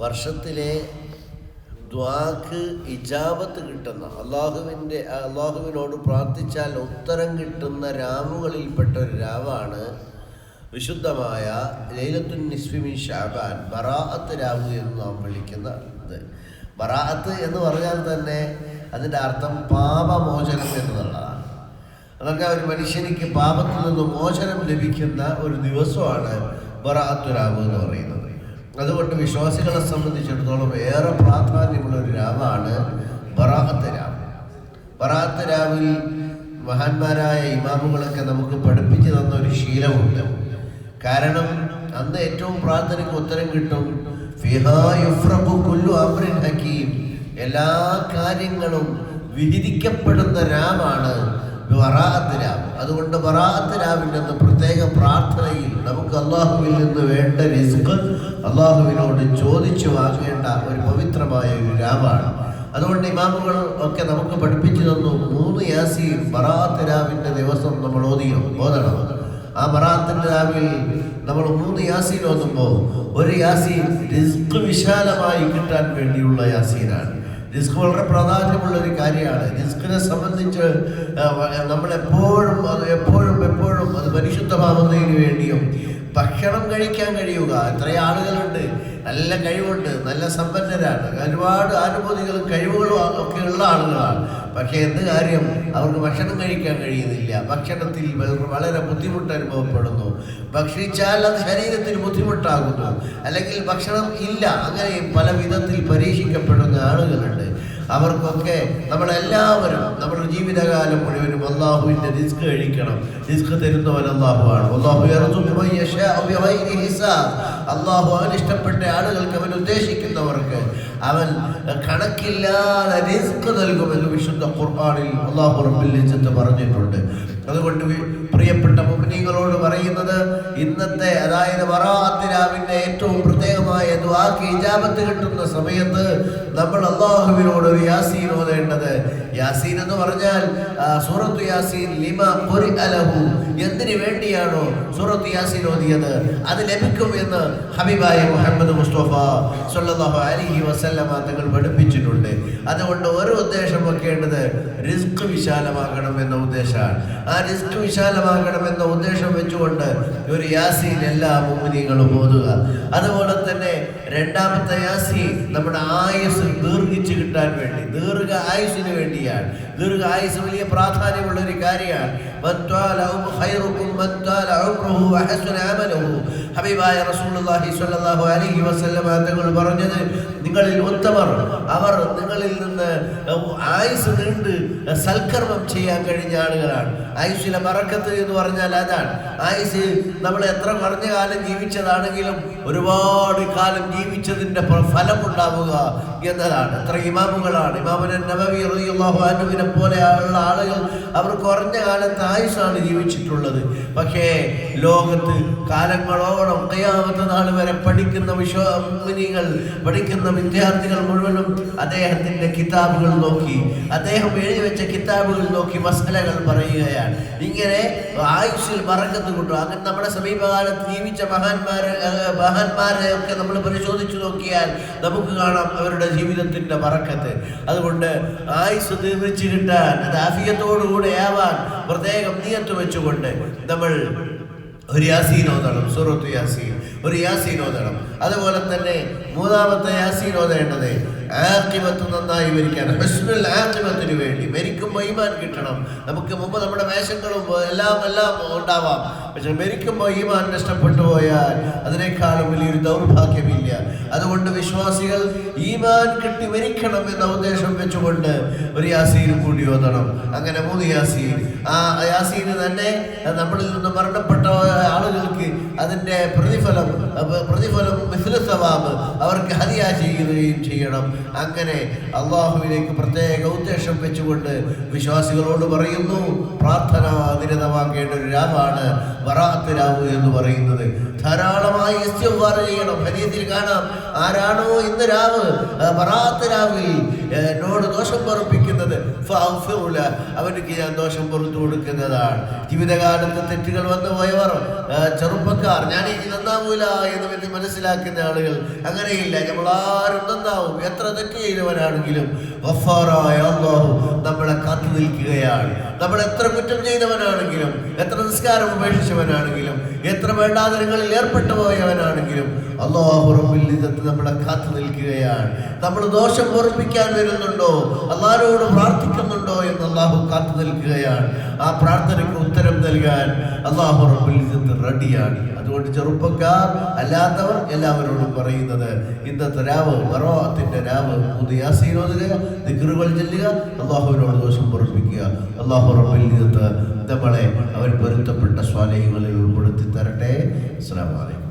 വർഷത്തിലെ ദ്വാക്ക് ഇജാബത്ത് കിട്ടുന്ന അള്ളാഹുവിന്റെ അള്ളാഹുവിനോട് പ്രാർത്ഥിച്ചാൽ ഉത്തരം കിട്ടുന്ന രാമുകളിൽപ്പെട്ട ഒരു രാവാണ് വിശുദ്ധമായ ലൈലത്തുൻ നിസ്വിമി ഷാബാൻ ബറാഅത്ത് രാവ് എന്ന് നാം വിളിക്കുന്ന ഇത്. ബറാഅത്ത് എന്ന് പറഞ്ഞാൽ തന്നെ അതിന്റെ അർത്ഥം പാപമോചനം എന്നുള്ളതാണ്. അതൊക്കെ ഒരു മനുഷ്യനിക്ക് പാപത്തിൽ നിന്ന് മോചനം ലഭിക്കുന്ന ഒരു ദിവസമാണ് ബറാഅത്ത് രാവ് എന്ന് പറയുന്നത്. അതുകൊണ്ട് വിശ്വാസികളെ സംബന്ധിച്ചിടത്തോളം ഏറെ പ്രാധാന്യമുള്ള ഒരു രാവാണ് ബറാഹത്ത് രാവ്. ബറാഹത്ത് രാവിൽ മഹാന്മാരായ ഇമാമുകളൊക്കെ നമുക്ക് പഠിപ്പിച്ചു തന്ന ഒരു ശീലമുണ്ട്. കാരണം അന്ന് ഏറ്റവും പ്രാർത്ഥനയ്ക്ക് ഉത്തരം കിട്ടും എല്ലാ കാര്യങ്ങളും വിധിക്കപ്പെടുന്ന രാമാണ് അതുകൊണ്ട് ബറാഅത്ത് രാവിന്റെ അന്ന് പ്രത്യേക പ്രാർത്ഥനയിൽ നമുക്ക് അള്ളാഹുവിൽ നിന്ന് വേണ്ട റിസ്ക് അള്ളാഹുവിനോട് ചോദിച്ചു വാങ്ങേണ്ട ഒരു പവിത്രമായ ഒരു രാവാണ്. അതുകൊണ്ട് ഇമാമുകൾ ഒക്കെ നമുക്ക് പഠിപ്പിച്ചു തന്നു മൂന്ന് യാസി ബറാത്ത് രാവിന്റെ ദിവസം നമ്മൾ ഓതിയും ഓതണം. ആ ബറാത്തിന്റെ രാവിൽ നമ്മൾ മൂന്ന് യാസീൻ ഓതുമ്പോൾ ഒരു യാസീൻ റിസ്ക് വിശാലമായി കിട്ടാൻ വേണ്ടിയുള്ള യാസീനാണ്. റിസ്ക് വളരെ പ്രാധാന്യമുള്ള ഒരു കാര്യമാണ്. റിസ്കിനെ സംബന്ധിച്ച് നമ്മളെപ്പോഴും അത് എപ്പോഴും എപ്പോഴും അത് പരിശുദ്ധമാകുന്നതിന് വേണ്ടിയും ഭക്ഷണം കഴിക്കാൻ കഴിയുക. എത്ര ആളുകളുണ്ട്. നല്ല കഴിവുണ്ട്. നല്ല സമ്പന്നരാണ്. ഒരുപാട് അനുഭൂതികളും കഴിവുകളും ഒക്കെ ഉള്ള ആളുകളാണ്. പക്ഷേ എന്ത് കാര്യം? അവർക്ക് ഭക്ഷണം കഴിക്കാൻ കഴിയുന്നില്ല. ഭക്ഷണത്തിൽ വളരെ ബുദ്ധിമുട്ട് അനുഭവപ്പെടുന്നു. ഭക്ഷിച്ചാൽ അത് ശരീരത്തിന് ബുദ്ധിമുട്ടാകുന്നു. അല്ലെങ്കിൽ ഭക്ഷണം ഇല്ല. അങ്ങനെ പല വിധത്തിൽ പരീക്ഷിക്കപ്പെടുന്ന അവർക്കൊക്കെ നമ്മളെല്ലാവരും നമ്മുടെ ജീവിതകാലം മുഴുവനും അള്ളാഹുവിന്റെ റിസ്ക് കഴിക്കണം. റിസ്ക് തരുന്നവൻ അള്ളാഹുവാണ്. അള്ളാഹു അവൻ ഇഷ്ടപ്പെട്ട ആളുകൾക്ക് അവൻ ഉദ്ദേശിക്കുന്നവർക്ക് അവൻ കണക്കില്ലാതെ റിസ്ക് നൽകുമെന്ന് വിശുദ്ധ ഖുർആനിൽ അള്ളാഹു റബ്ബിൽ പറഞ്ഞിട്ടുണ്ട്. അതുകൊണ്ട് പ്രിയപ്പെട്ട മുഅ്മിനീങ്ങളോട് പറയുന്നത് ഇന്നത്തെ അതായത് വറാത്തിരാവിന്റെ ഏറ്റവും പ്രത്യേകമായ ദ്വാക്ക് ഇജാബത്ത് കിട്ടുന്ന സമയത്ത് നമ്മൾ അള്ളാഹുവിനോട് ഒരു യാസീൻ ഓതേണ്ടത്. യാസീൻ എന്ന് പറഞ്ഞാൽ സൂറത്ത് യാസീൻ ലിമ ഒരു അലഹു എന്തിനു വേണ്ടിയാണോ സൂറത്ത് യാസീൻ ഓതിയത്? അത് ലഭിക്കും എന്ന് ഹബീബായ മുഹമ്മദ് മുസ്തഫ സല്ലല്ലാഹു അലൈഹി വസല്ലമ തങ്ങൾ പഠിപ്പിച്ചിട്ടുണ്ട്. അതുകൊണ്ട് ഒരു ഉദ്ദേശം വെക്കേണ്ടത് റിസ്ക് വിശാലമാക്കണം എന്ന ഉദ്ദേശമാണ്. ആ റിസ്ക് വിശാലമാകണം പ്രയോജനമാകണമെന്ന ഉദ്ദേശം വെച്ചുകൊണ്ട് ഒരു യാസിയിൽ എല്ലാ മുമ്പിനികളും ഓതുക. അതുപോലെ തന്നെ രണ്ടാമത്തെ യാസി നമ്മുടെ ആയുസ് ദീർഘിച്ചു കിട്ടാൻ വേണ്ടി ദീർഘ ആയുസിന് വേണ്ടിയാണ്. ദീർഘ ആയുസ് വലിയ പ്രാധാന്യമുള്ള ഒരു കാര്യമാണ്. ഹബീബായ റസൂലുള്ളാഹി സ്വല്ലല്ലാഹു അലൈഹി വസല്ലമ തങ്ങൾ പറഞ്ഞത് നിങ്ങളിൽ ഉത്തമർ അവർ നിങ്ങളിൽ നിന്ന് ആയുസ് നീണ്ട് സൽക്കർമ്മം ചെയ്യാൻ കഴിഞ്ഞ ആളുകളാണ്. ആയുസിലെ മറക്കത്തിന് എന്ന് പറഞ്ഞാൽ അതാണ്. ആയുസ് നമ്മൾ എത്ര കുറഞ്ഞ കാലം ജീവിച്ചതാണെങ്കിലും ഒരുപാട് കാലം ജീവിച്ചതിന്റെ ഫലം ഉണ്ടാവുക എന്നതാണ്. എത്ര ഇമാമുകളാണ്. ഇമാമുൻ നബവി അൻഹുവിനെ പോലെയുള്ള ആളുകൾ അവർ കുറഞ്ഞ കാലത്ത് ആയുസാണ് ജീവിച്ചിട്ടുള്ളത്. പക്ഷേ ലോകത്ത് കാലങ്ങളോളം കയ്യാമത്തെ നാൾ വരെ പഠിക്കുന്ന വിശ്വനികൾ പഠിക്കുന്ന വിദ്യാർത്ഥികൾ മുഴുവനും അദ്ദേഹത്തിന്റെ കിതാബുകൾ നോക്കി അദ്ദേഹം എഴുതി വെച്ച കിതാബുകൾ നോക്കി മസലകൾ പറയുകയാണ്. ഇങ്ങനെ ആയുഷിൽ മറക്കത്ത് കൊണ്ടു അങ്ങനെ നമ്മുടെ സമീപകാലത്ത് ജീവിച്ച മഹാന്മാരെ മഹാന്മാരെ ഒക്കെ നമ്മൾ പരിശോധിച്ചു നോക്കിയാൽ നമുക്ക് കാണാം അവരുടെ ജീവിതത്തിന്റെ മറക്കത്ത്. അതുകൊണ്ട് ആയുസ് തീർച്ചു കിട്ടാൻ അത് ആഫിയത്തോടുകൂടെ ആവാൻ പ്രത്യേകം നീയത്ത് വെച്ചുകൊണ്ട് നമ്മൾ ഒരു യാസീനോദണം സുറത്ത് യാസീൻ. ഒരു യാസീനോദണം അതുപോലെ തന്നെ മൂന്നാമത്തെ യാസീൻ ആഖിബത്ത് നന്നായി മരിക്കാൻ ഹസ്നുൽ ആക്കിമത്തിന് വേണ്ടി മരിക്കുമ്പോൾ ഈമാൻ കിട്ടണം. നമുക്ക് മുമ്പ് നമ്മുടെ വേഷങ്ങളും എല്ലാം എല്ലാം ഉണ്ടാവാം. പക്ഷെ മരിക്കുമ്പോൾ ഈമാൻ നഷ്ടപ്പെട്ടു പോയാൽ അതിനേക്കാളും വലിയൊരു ദൗർഭാഗ്യമില്ല. അതുകൊണ്ട് വിശ്വാസികൾ ഈമാൻ കിട്ടി മരിക്കണം എന്ന ഉദ്ദേശം വെച്ചുകൊണ്ട് ഒരു യാസീൻ കൂടി ഓതണം. അങ്ങനെ മൂന്ന് യാസീൻ. ആ യാസീന് തന്നെ നമ്മളിൽ നിന്ന് മരണപ്പെട്ട ആളുകൾക്ക് അതിന്റെ പ്രതിഫലം പ്രതിഫലം മിഥില സവാബ് അവർക്ക് ഹദിയ ചെയ്യുകയും ചെയ്യണം. അങ്ങനെ അള്ളാഹുവിലേക്ക് പ്രത്യേക ഉദ്ദേശം വെച്ചുകൊണ്ട് വിശ്വാസികളോട് പറയുന്നു പ്രാർത്ഥന നിരതമാക്കേണ്ട ഒരു രാവാണ് വറാത്ത് രാവ് എന്ന് പറയുന്നത്. ധാരാളമായി ചെയ്യണം. ഹരിയത്തിൽ കാണാം ആരാണോ ഇന്ന് രാവ് പറാത്ത രാവിൽ എന്നോട് ദോഷം പറപ്പിക്കുന്നത്. അവനക്ക് ഞാൻ ദോഷം പുറത്തു കൊടുക്കുന്നതാണ്. ജീവിതകാലത്ത് തെറ്റുകൾ വന്നു പോയവർ ചെറുപ്പക്കാർ ഞാൻ ഇനി നന്നാവൂല എന്ന് വേണ്ടി മനസ്സിലാക്കുന്ന ആളുകൾ അങ്ങനെയില്ല. നമ്മൾ ആരും നന്നാവും. എത്ര തെറ്റ് ചെയ്തവനാണെങ്കിലും നമ്മളെ കാത്തു നിൽക്കുകയാണ്. നമ്മൾ എത്ര കുറ്റം ചെയ്തവനാണെങ്കിലും എത്ര നിസ്കാരം ഉപേക്ഷിച്ചവനാണെങ്കിലും എത്ര വേണ്ടാതരങ്ങളിൽ ഏർപ്പെട്ടു പോയവനാണെങ്കിലും അള്ളാഹു റബ്ബിൽ നമ്മളെ കാത്തു നിൽക്കുകയാണ്. നമ്മൾ ദോഷം ഓർമ്മിക്കാൻ വരുന്നുണ്ടോ? അള്ളാരോട് പ്രാർത്ഥിക്കുന്നുണ്ടോ എന്ന് അള്ളാഹു കാത്തു നിൽക്കുകയാണ്. ആ പ്രാർത്ഥനയ്ക്ക് ഉത്തരം നൽകാൻ അള്ളാഹു റബ്ബിൽ ഇന്നത്തെ റെഡിയാണ്. അതുകൊണ്ട് ചെറുപ്പക്കാർ അല്ലാത്തവർ എല്ലാവരോടും പറയുന്നത് ഇന്നത്തെ രാവ് വറോത്തിന്റെ രാവ് പുതിയ യാസീനോതുക ദിക്റുകൾ ചെല്ലുക അള്ളാഹുവിനോട് ദോഷം പുറപ്പിക്കുക അള്ളാഹു റബ്ബിൽ ഇന്നത്തെ നമ്മളെ അവർ പൊരുത്തപ്പെട്ട സ്വാലയങ്ങളിൽ ഉൾപ്പെടുത്തി തരട്ടെ. അസ്സലാമു അലൈക്കും.